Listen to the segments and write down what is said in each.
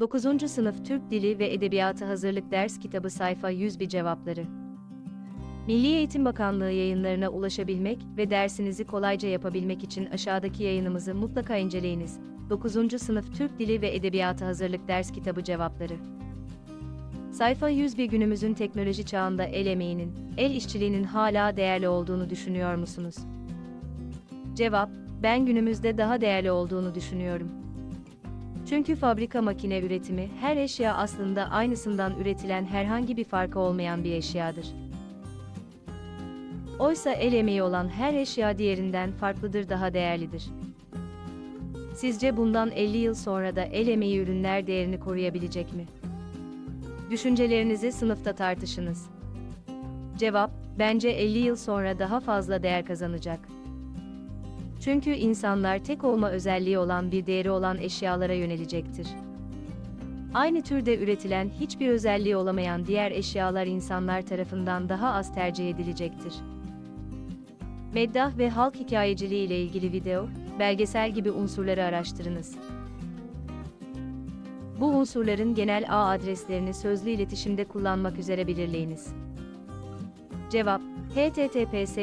9. Sınıf Türk Dili ve Edebiyatı Hazırlık Ders Kitabı Sayfa 101 Cevapları Milli Eğitim Bakanlığı yayınlarına ulaşabilmek ve dersinizi kolayca yapabilmek için aşağıdaki yayınımızı mutlaka inceleyiniz. 9. Sınıf Türk Dili ve Edebiyatı Hazırlık Ders Kitabı Cevapları Sayfa 101 günümüzün teknoloji çağında el emeğinin, el işçiliğinin hala değerli olduğunu düşünüyor musunuz? Cevap, ben günümüzde daha değerli olduğunu düşünüyorum. Çünkü fabrika makine üretimi her eşya aslında aynısından üretilen herhangi bir farkı olmayan bir eşyadır. Oysa el emeği olan her eşya diğerinden farklıdır, daha değerlidir. Sizce bundan 50 yıl sonra da el emeği ürünler değerini koruyabilecek mi? Düşüncelerinizi sınıfta tartışınız. Cevap, bence 50 yıl sonra daha fazla değer kazanacak. Çünkü insanlar tek olma özelliği olan bir değeri olan eşyalara yönelecektir. Aynı türde üretilen hiçbir özelliği olamayan diğer eşyalar insanlar tarafından daha az tercih edilecektir. Meddah ve halk hikayeciliği ile ilgili video, belgesel gibi unsurları araştırınız. Bu unsurların genel ağ adreslerini sözlü iletişimde kullanmak üzere belirleyiniz. Cevap https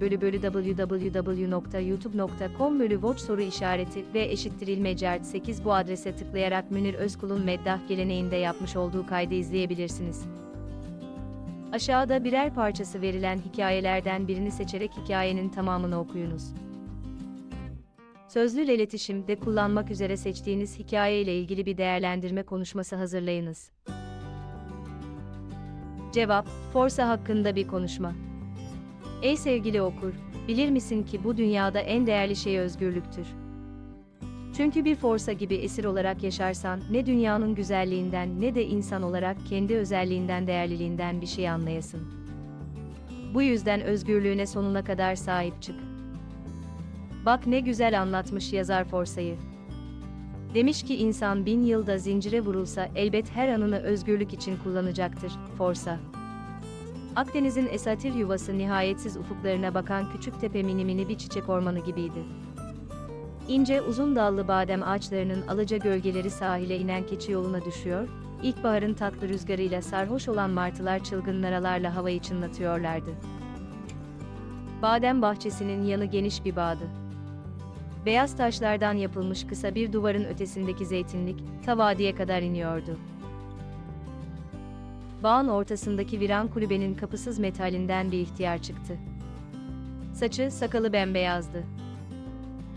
bölü bölü www.youtube.com bölü watch soru işareti ve eşittirilmece 8 bu adrese tıklayarak Münir Özkul'un meddah geleneğinde yapmış olduğu kaydı izleyebilirsiniz. Aşağıda birer parçası verilen hikayelerden birini seçerek hikayenin tamamını okuyunuz. Sözlü iletişimde kullanmak üzere seçtiğiniz hikaye ile ilgili bir değerlendirme konuşması hazırlayınız. Cevap, Forsa hakkında bir konuşma. Ey sevgili okur, bilir misin ki bu dünyada en değerli şey özgürlüktür. Çünkü bir forsa gibi esir olarak yaşarsan ne dünyanın güzelliğinden ne de insan olarak kendi özelliğinden değerliliğinden bir şey anlayasın. Bu yüzden özgürlüğüne sonuna kadar sahip çık. Bak ne güzel anlatmış yazar Forsa'yı. Demiş ki insan bin yılda zincire vurulsa elbet her anını özgürlük için kullanacaktır, Forsa. Akdeniz'in esatir yuvası nihayetsiz ufuklarına bakan küçük tepe mini mini bir çiçek ormanı gibiydi. İnce uzun dallı badem ağaçlarının alaca gölgeleri sahile inen keçi yoluna düşüyor, ilkbaharın tatlı rüzgarıyla sarhoş olan martılar çılgın naralarla havayı çınlatıyorlardı. Badem bahçesinin yanı geniş bir bağdı. Beyaz taşlardan yapılmış kısa bir duvarın ötesindeki zeytinlik, ta kadar iniyordu. Bağın ortasındaki viran kulübenin kapısız metalinden bir ihtiyar çıktı. Saçı, sakalı bembeyazdı.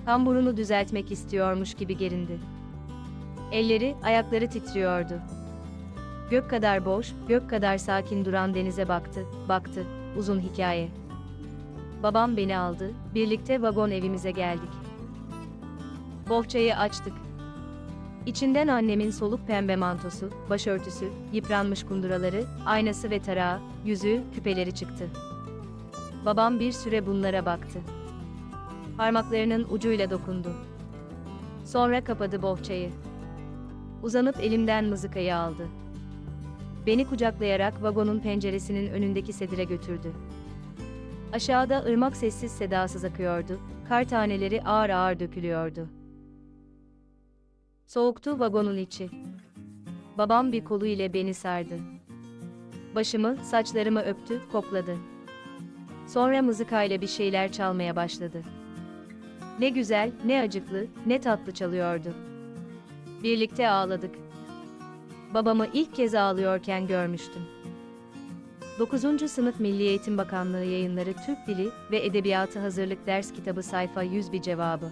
Kamburunu düzeltmek istiyormuş gibi gerindi. Elleri, ayakları titriyordu. Gök kadar boş, gök kadar sakin duran denize baktı, baktı, uzun hikaye. Babam beni aldı, birlikte vagon evimize geldik. Bohçayı açtık. İçinden annemin soluk pembe mantosu, başörtüsü, yıpranmış kunduraları, aynası ve tarağı, yüzüğü, küpeleri çıktı. Babam bir süre bunlara baktı. Parmaklarının ucuyla dokundu. Sonra kapadı bohçayı. Uzanıp elimden mızıkayı aldı. Beni kucaklayarak vagonun penceresinin önündeki sedire götürdü. Aşağıda ırmak sessiz sedasız akıyordu, kar taneleri ağır ağır dökülüyordu. Soğuktu vagonun içi. Babam bir kolu ile beni sardı. Başımı, saçlarımı öptü, kokladı. Sonra mızıkayla bir şeyler çalmaya başladı. Ne güzel, ne acıklı, ne tatlı çalıyordu. Birlikte ağladık. Babamı ilk kez ağlıyorken görmüştüm. 9. Sınıf Milli Eğitim Bakanlığı yayınları Türk Dili ve Edebiyatı Hazırlık Ders Kitabı sayfa 101 cevabı.